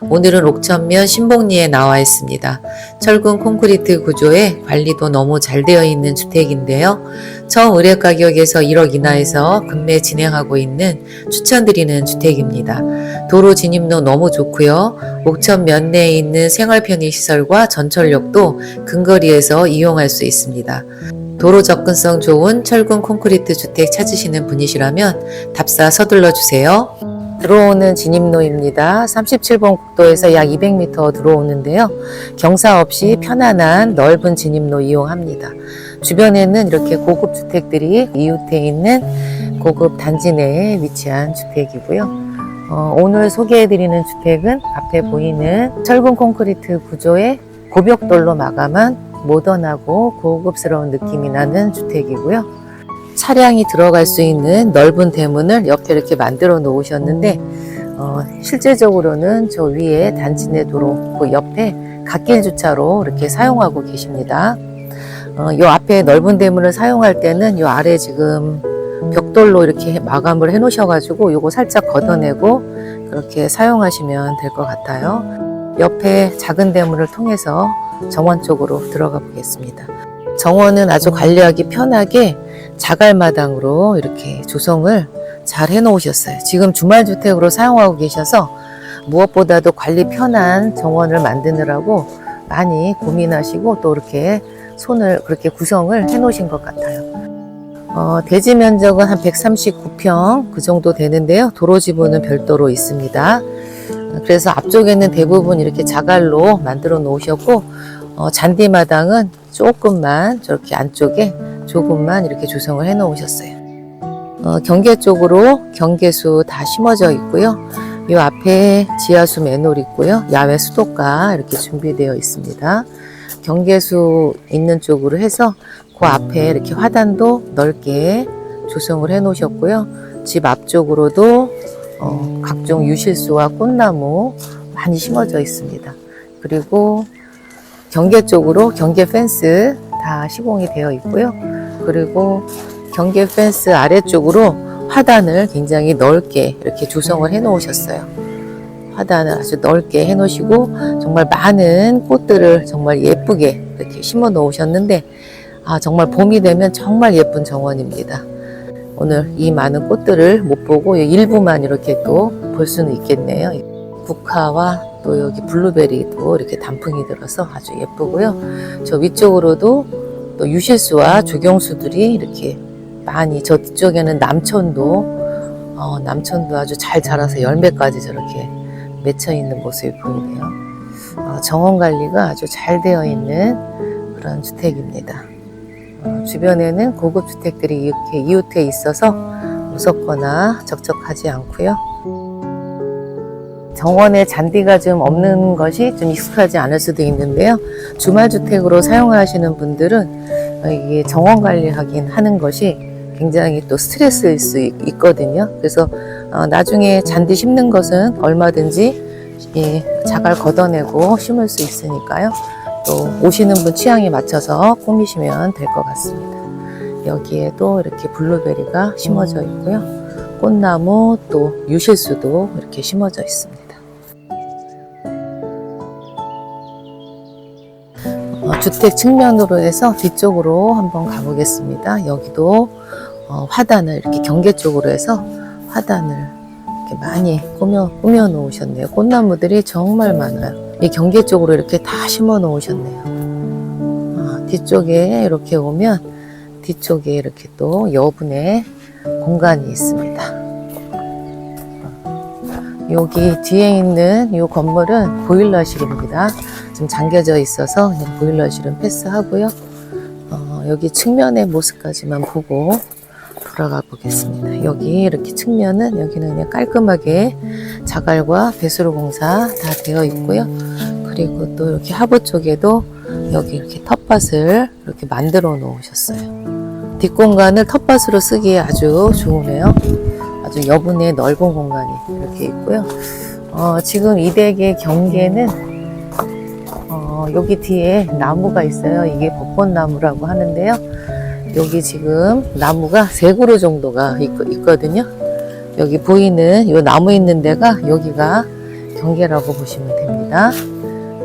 오늘은 옥천면 신봉리에 나와 있습니다. 철근 콘크리트 구조에 관리도 너무 잘 되어 있는 주택인데요. 처음 의뢰 가격에서 1억 이하에서 금매 진행하고 있는 추천드리는 주택입니다. 도로 진입로 너무 좋고요. 옥천면 내에 있는 생활 편의 시설과 전철역도 근거리에서 이용할 수 있습니다. 도로 접근성 좋은 철근 콘크리트 주택 찾으시는 분이시라면 답사 서둘러 주세요. 들어오는 진입로입니다. 37번 국도에서 약 200m 들어오는데요. 경사 없이 편안한 넓은 진입로 이용합니다. 주변에는 이렇게 고급 주택들이 이웃해 있는 고급 단지 내에 위치한 주택이고요. 어, 오늘 소개해드리는 주택은 앞에 보이는 철근 콘크리트 구조의 고벽돌로 마감한 모던하고 고급스러운 느낌이 나는 주택이고요. 차량이 들어갈 수 있는 넓은 대문을 옆에 이렇게 만들어 놓으셨는데 어, 실제적으로는 저 위에 단지 내 도로 그 옆에 갓길 주차로 이렇게 사용하고 계십니다. 어, 요 앞에 넓은 대문을 사용할 때는 요 아래 지금 벽돌로 이렇게 마감을 해 놓으셔가지고 요거 살짝 걷어내고 그렇게 사용하시면 될 것 같아요. 옆에 작은 대문을 통해서 정원 쪽으로 들어가 보겠습니다. 정원은 아주 관리하기 편하게 자갈마당으로 이렇게 조성을 잘 해놓으셨어요. 지금 주말주택으로 사용하고 계셔서 무엇보다도 관리 편한 정원을 만드느라고 많이 고민하시고 또 이렇게 손을 그렇게 구성을 해놓으신 것 같아요. 어, 대지 면적은 한 139평 그 정도 되는데요. 도로 지붕은 별도로 있습니다. 그래서 앞쪽에는 대부분 이렇게 자갈로 만들어 놓으셨고 어, 잔디마당은 조금만 저렇게 안쪽에 조금만 이렇게 조성을 해 놓으셨어요. 어, 경계 쪽으로 경계수 다 심어져 있고요. 이 앞에 지하수 맨홀 있고요. 야외 수도가 이렇게 준비되어 있습니다. 경계수 있는 쪽으로 해서 그 앞에 이렇게 화단도 넓게 조성을 해 놓으셨고요. 집 앞쪽으로도 어, 각종 유실수와 꽃나무 많이 심어져 있습니다. 그리고 경계 쪽으로 경계 펜스 다 시공이 되어 있고요. 그리고 경계 펜스 아래쪽으로 화단을 굉장히 넓게 이렇게 조성을 해 놓으셨어요. 화단을 아주 넓게 해 놓으시고 정말 많은 꽃들을 정말 예쁘게 이렇게 심어 놓으셨는데 아, 정말 봄이 되면 정말 예쁜 정원입니다. 오늘 이 많은 꽃들을 못 보고 일부만 이렇게 또 볼 수는 있겠네요. 국화와 또 여기 블루베리도 이렇게 단풍이 들어서 아주 예쁘고요. 저 위쪽으로도 또 유실수와 조경수들이 이렇게 많이 저쪽에는 남천도 어, 남천도 아주 잘 자라서 열매까지 저렇게 맺혀 있는 모습이 보이네요. 어, 정원 관리가 아주 잘 되어 있는 그런 주택입니다. 어, 주변에는 고급 주택들이 이렇게 이웃해 있어서 무섭거나 적적하지 않고요. 정원에 잔디가 좀 없는 것이 좀 익숙하지 않을 수도 있는데요. 주말 주택으로 사용하시는 분들은 이게 정원 관리하긴 하는 것이 굉장히 또 스트레스일 수 있- 있거든요. 그래서 어, 나중에 잔디 심는 것은 얼마든지 이 자갈 걷어내고 심을 수 있으니까요. 또 오시는 분 취향에 맞춰서 꾸미시면 될 것 같습니다. 여기에도 이렇게 블루베리가 심어져 있고요. 꽃나무 또 유실수도 이렇게 심어져 있습니다. 주택 측면으로 해서 뒤쪽으로 한번 가보겠습니다. 여기도 어, 화단을 이렇게 경계 쪽으로 해서 화단을 이렇게 많이 꾸며, 꾸며 놓으셨네요. 꽃나무들이 정말 많아요. 이 경계 쪽으로 이렇게 다 심어 놓으셨네요. 아, 뒤쪽에 이렇게 오면 뒤쪽에 이렇게 또 여분의 공간이 있습니다. 여기 뒤에 있는 이 건물은 보일러실입니다. 좀 잠겨져 있어서 그냥 보일러실은 패스하고요. 어, 여기 측면의 모습까지만 보고 돌아가 보겠습니다. 여기 이렇게 측면은 여기는 그냥 깔끔하게 자갈과 배수로 공사 다 되어 있고요. 그리고 또 이렇게 하부 쪽에도 여기 이렇게 텃밭을 이렇게 만들어 놓으셨어요. 뒷공간을 텃밭으로 쓰기에 아주 좋으네요. 아주 여분의 넓은 공간이 이렇게 있고요. 어, 지금 이 댁의 경계는 어, 여기 뒤에 나무가 있어요. 이게 벚꽃나무라고 하는데요. 여기 지금 나무가 세 그루 정도가 있, 있거든요. 여기 보이는 이 나무 있는 데가 여기가 경계라고 보시면 됩니다.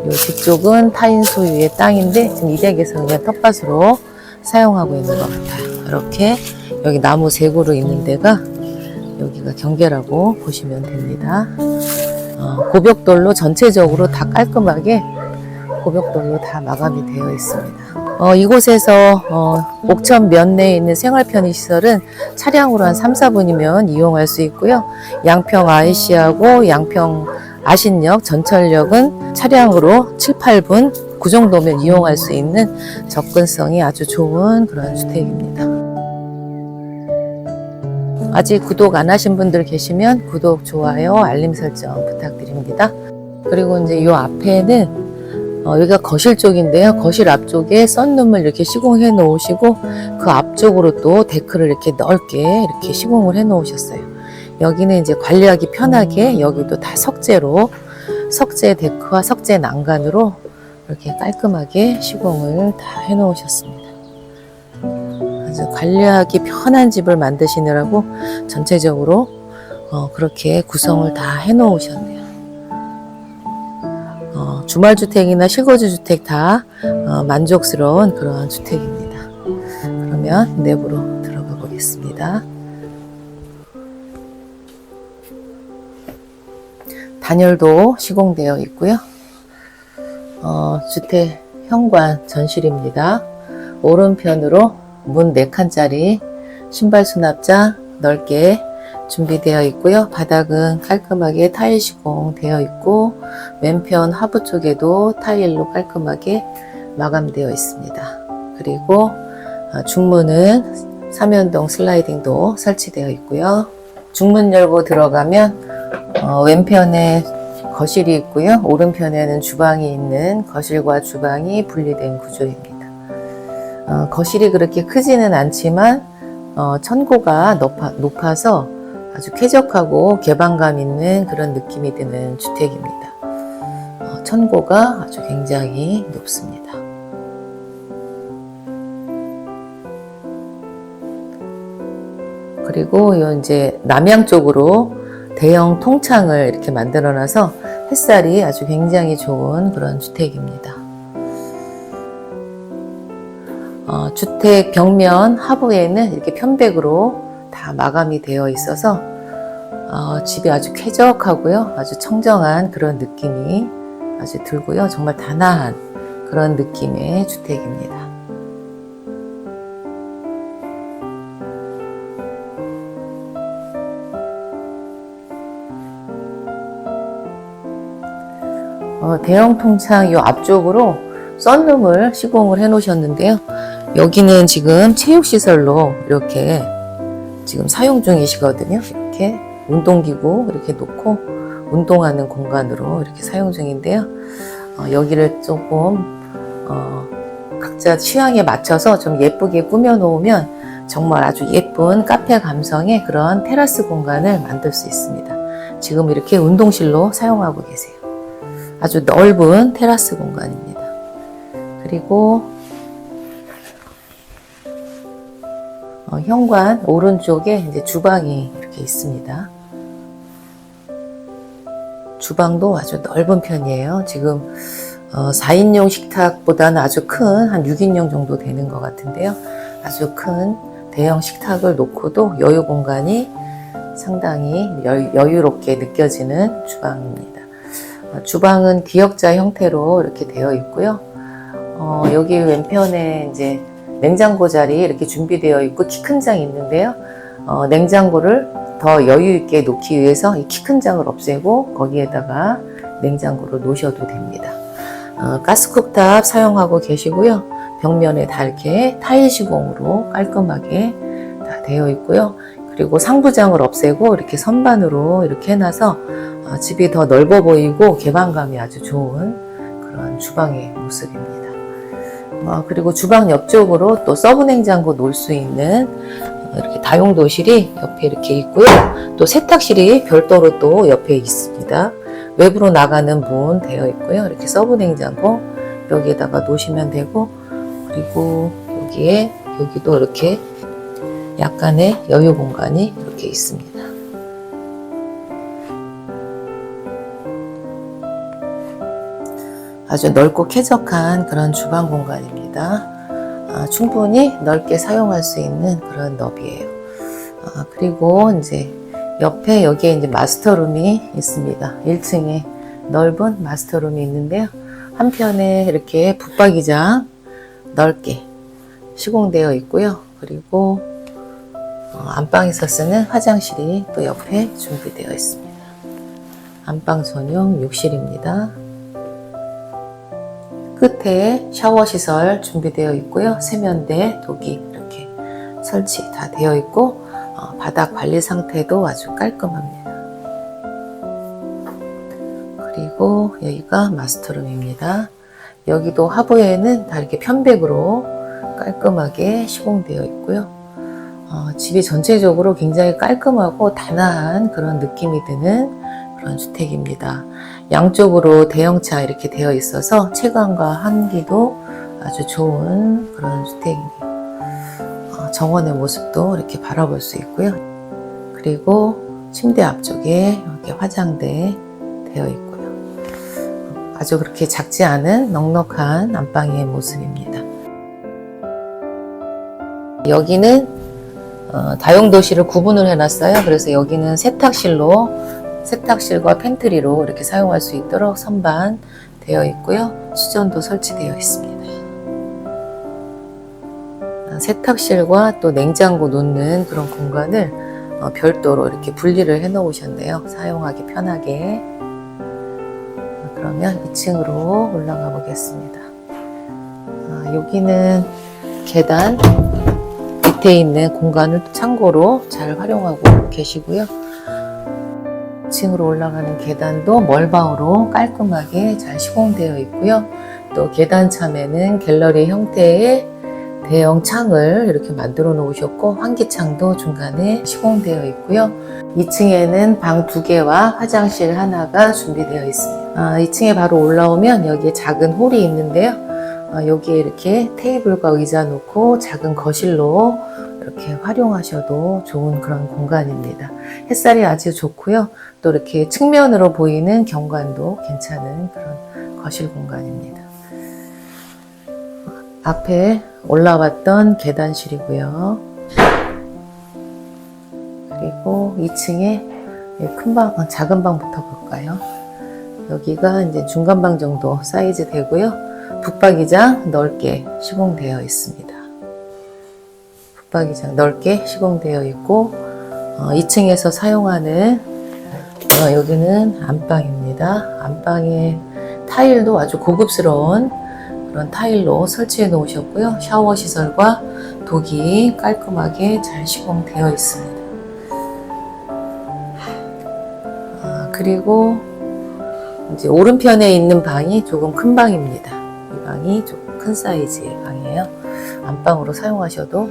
이 뒤쪽은 타인 소유의 땅인데 지금 이 댁에서 그냥 텃밭으로 사용하고 있는 것 같아요. 이렇게 여기 나무 세 그루 있는 데가 여기가 경계라고 보시면 됩니다. 어, 고벽돌로 전체적으로 다 깔끔하게 고벽돌로 다 마감이 되어 있습니다. 어, 이곳에서 어, 옥천 면내에 있는 생활 편의 시설은 차량으로 한 3, 4분이면 이용할 수 있고요. 양평 IC하고 양평 아신역, 전철역은 차량으로 7, 8분 그 정도면 이용할 수 있는 접근성이 아주 좋은 그런 주택입니다. 아직 구독 안 하신 분들 계시면 구독, 좋아요, 알림 설정 부탁드립니다. 그리고 이제 이 앞에는 어, 여기가 거실 쪽인데요. 거실 앞쪽에 썬룸을 이렇게 시공해 놓으시고 그 앞쪽으로 또 데크를 이렇게 넓게 이렇게 시공을 해 놓으셨어요. 여기는 이제 관리하기 편하게 여기도 다 석재로 석재 데크와 석재 난간으로 이렇게 깔끔하게 시공을 다 해 놓으셨습니다. 아주 관리하기 편한 집을 만드시느라고 전체적으로 어, 그렇게 구성을 다 해 놓으셨네요. 어, 주말주택이나 실거주주택 다 어, 만족스러운 그런 주택입니다. 그러면 내부로 들어가 보겠습니다. 단열도 시공되어 있고요. 어, 주택 현관 전실입니다. 오른편으로 문 4칸짜리 신발 수납장 넓게 준비되어 있고요. 바닥은 깔끔하게 타일 시공되어 있고 왼편 하부 쪽에도 타일로 깔끔하게 마감되어 있습니다. 그리고 어, 중문은 삼연동 슬라이딩도 설치되어 있고요. 중문 열고 들어가면 어, 왼편에 거실이 있고요. 오른편에는 주방이 있는 거실과 주방이 분리된 구조입니다. 어, 거실이 그렇게 크지는 않지만 어, 천고가 높아, 높아서 아주 쾌적하고 개방감 있는 그런 느낌이 드는 주택입니다. 어, 천고가 아주 굉장히 높습니다. 그리고 요 이제 남양 쪽으로 대형 통창을 이렇게 만들어 놔서 햇살이 아주 굉장히 좋은 그런 주택입니다. 어, 주택 벽면 하부에는 이렇게 편백으로 다 마감이 되어 있어서 어, 집이 아주 쾌적하고요. 아주 청정한 그런 느낌이 아주 들고요. 정말 단아한 그런 느낌의 주택입니다. 어, 대형 통창 이 앞쪽으로 썬룸을 시공을 해 놓으셨는데요. 여기는 지금 체육시설로 이렇게 지금 사용 중이시거든요. 이렇게 운동기구 이렇게 놓고 운동하는 공간으로 이렇게 사용 중인데요. 어, 여기를 조금 어, 각자 취향에 맞춰서 좀 예쁘게 꾸며 놓으면 정말 아주 예쁜 카페 감성의 그런 테라스 공간을 만들 수 있습니다. 지금 이렇게 운동실로 사용하고 계세요. 아주 넓은 테라스 공간입니다. 그리고 어, 현관 오른쪽에 이제 주방이 이렇게 있습니다. 주방도 아주 넓은 편이에요. 지금 어, 4인용 식탁보다는 아주 큰 한 6인용 정도 되는 것 같은데요. 아주 큰 대형 식탁을 놓고도 여유 공간이 상당히 여유 롭게 느껴지는 주방입니다. 어, 주방은 기역자 형태로 이렇게 되어 있고요. 어, 여기 왼편에 이제 냉장고 자리 이렇게 준비되어 있고 키 큰 장이 있는데요. 어, 냉장고를 더 여유 있게 놓기 위해서 이 키 큰 장을 없애고 거기에다가 냉장고를 놓으셔도 됩니다. 어, 가스쿡탑 사용하고 계시고요. 벽면에 다 이렇게 타일 시공으로 깔끔하게 다 되어 있고요. 그리고 상부장을 없애고 이렇게 선반으로 이렇게 해놔서 어, 집이 더 넓어 보이고 개방감이 아주 좋은 그런 주방의 모습입니다. 어, 그리고 주방 옆쪽으로 또 서브 냉장고 놓을 수 있는 이렇게 다용도실이 옆에 이렇게 있고요. 또 세탁실이 별도로 또 옆에 있습니다. 외부로 나가는 문 되어 있고요. 이렇게 서브 냉장고 여기에다가 놓으시면 되고 그리고 여기에 여기도 이렇게 약간의 여유 공간이 이렇게 있습니다. 아주 넓고 쾌적한 그런 주방 공간입니다. 아, 충분히 넓게 사용할 수 있는 그런 너비예요. 아, 그리고 이제 옆에 여기에 이제 마스터룸이 있습니다. 1층에 넓은 마스터룸이 있는데요. 한편에 이렇게 붙박이장 넓게 시공되어 있고요. 그리고 어, 안방에서 쓰는 화장실이 또 옆에 준비되어 있습니다. 안방 전용 욕실입니다. 끝에 샤워 시설 준비되어 있고요. 세면대, 도기 이렇게 설치 다 되어 있고 어, 바닥 관리 상태도 아주 깔끔합니다. 그리고 여기가 마스터룸입니다. 여기도 하부에는 다 이렇게 편백으로 깔끔하게 시공되어 있고요. 어, 집이 전체적으로 굉장히 깔끔하고 단아한 그런 느낌이 드는 그런 주택입니다. 양쪽으로 대형차 이렇게 되어 있어서 채광과 환기도 아주 좋은 그런 주택이네요. 어, 정원의 모습도 이렇게 바라볼 수 있고요. 그리고 침대 앞쪽에 이렇게 화장대 되어 있고요. 아주 그렇게 작지 않은 넉넉한 안방의 모습입니다. 여기는 어, 다용도실을 구분을 해놨어요. 그래서 여기는 세탁실로 세탁실과 팬트리로 이렇게 사용할 수 있도록 선반 되어 있고요. 수전도 설치되어 있습니다. 아, 세탁실과 또 냉장고 놓는 그런 공간을 어, 별도로 이렇게 분리를 해 놓으셨네요. 사용하기 편하게. 그러면 2층으로 올라가 보겠습니다. 아, 여기는 계단 밑에 있는 공간을 참고로 잘 활용하고 계시고요. 2층으로 올라가는 계단도 멀바우로 깔끔하게 잘 시공되어 있고요. 또 계단 참에는 갤러리 형태의 대형 창을 이렇게 만들어 놓으셨고 환기창도 중간에 시공되어 있고요. 2층에는 방 두 개와 화장실 하나가 준비되어 있습니다. 아, 2층에 바로 올라오면 여기에 작은 홀이 있는데요. 아, 여기에 이렇게 테이블과 의자 놓고 작은 거실로 이렇게 활용하셔도 좋은 그런 공간입니다. 햇살이 아주 좋고요. 또 이렇게 측면으로 보이는 경관도 괜찮은 그런 거실 공간입니다. 앞에 올라왔던 계단실이고요. 그리고 2층에 큰 방, 어, 작은 방부터 볼까요? 여기가 이제 중간 방 정도 사이즈 되고요. 붙박이장 넓게 시공되어 있습니다. 붙박이장 넓게 시공되어 있고 어, 2층에서 사용하는 어, 여기는 안방입니다. 안방에 타일도 아주 고급스러운 그런 타일로 설치해 놓으셨고요. 샤워 시설과 독이 깔끔하게 잘 시공되어 있습니다. 아, 그리고 이제 오른편에 있는 방이 조금 큰 방입니다. 이 방이 조금 큰 사이즈의 방이에요. 안방으로 사용하셔도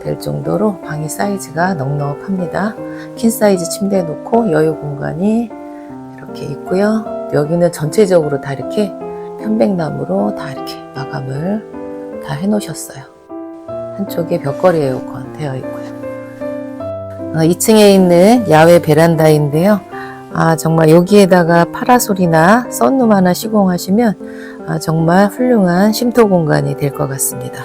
될 정도로 방이 사이즈가 넉넉합니다. 퀸 사이즈 침대 놓고 여유 공간이 이렇게 있고요. 여기는 전체적으로 다 이렇게 편백나무로 다 이렇게 마감을 다 해놓으셨어요. 한쪽에 벽걸이 에어컨 되어 있고요. 어, 2층에 있는 야외 베란다인데요. 아, 정말 여기에다가 파라솔이나 썬룸 하나 시공하시면 아, 정말 훌륭한 쉼터 공간이 될 것 같습니다.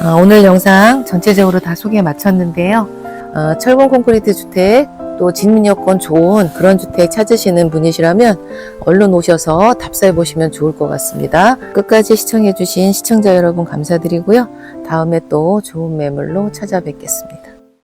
아, 오늘 영상 전체적으로 다 소개 마쳤는데요. 어, 철근 콘크리트 주택 또 진입 여건 좋은 그런 주택 찾으시는 분이시라면 얼른 오셔서 답사해 보시면 좋을 것 같습니다. 끝까지 시청해 주신 시청자 여러분 감사드리고요. 다음에 또 좋은 매물로 찾아뵙겠습니다.